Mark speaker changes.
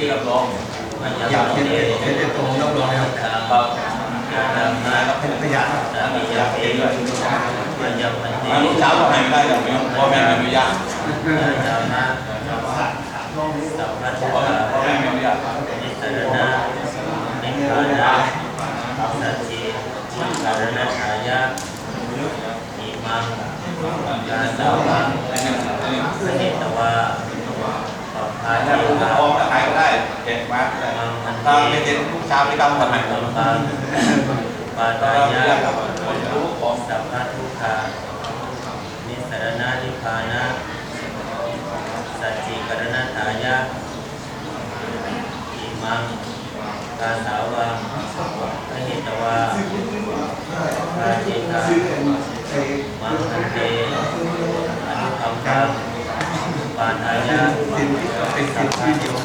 Speaker 1: ที่รับรอง
Speaker 2: อ
Speaker 3: ยา
Speaker 2: กเขียน
Speaker 3: เด
Speaker 2: เขียนเป็นตรงรับรองนะครับ
Speaker 3: ทาง
Speaker 1: ครับ
Speaker 3: การนำมา
Speaker 2: เป็นพยาน
Speaker 3: สามียาเองมันยังมันดี
Speaker 1: อันนี้เช้าก็ให้ไม่ได้เดี๋ยวไม่ต้องพ่อแม่ไม่อนุญาต
Speaker 3: จามาสัพพะทุ
Speaker 1: พ่อกแม่
Speaker 3: ขา
Speaker 1: พ่อแม่ไม่อนุญาต
Speaker 3: นิสรณะนิพพานะสัจจิสารณะชายะอิมังกาสาวังสหิตวาปภา
Speaker 1: ถ้า
Speaker 3: เย
Speaker 1: ผู้ปก
Speaker 3: กา
Speaker 1: ครองใครก็ได้ เก็บมา
Speaker 3: มังมัน
Speaker 1: ถ้า
Speaker 3: เต
Speaker 1: ไม่เห็นลูกชาวไปทำทำไม
Speaker 3: ลำบากปา
Speaker 1: ถ้า
Speaker 3: ตา
Speaker 1: เรา
Speaker 3: ยะ
Speaker 1: คนรู้ของ
Speaker 3: สัพพะทุกขานิสรณะนิพพานะสัจจิกรณถายะอิมังกาสาวังสหิตวาปาจิตามังคันเตอนุคัมปังปาทายะ
Speaker 2: เป็นสิทธิ์ที่เดียว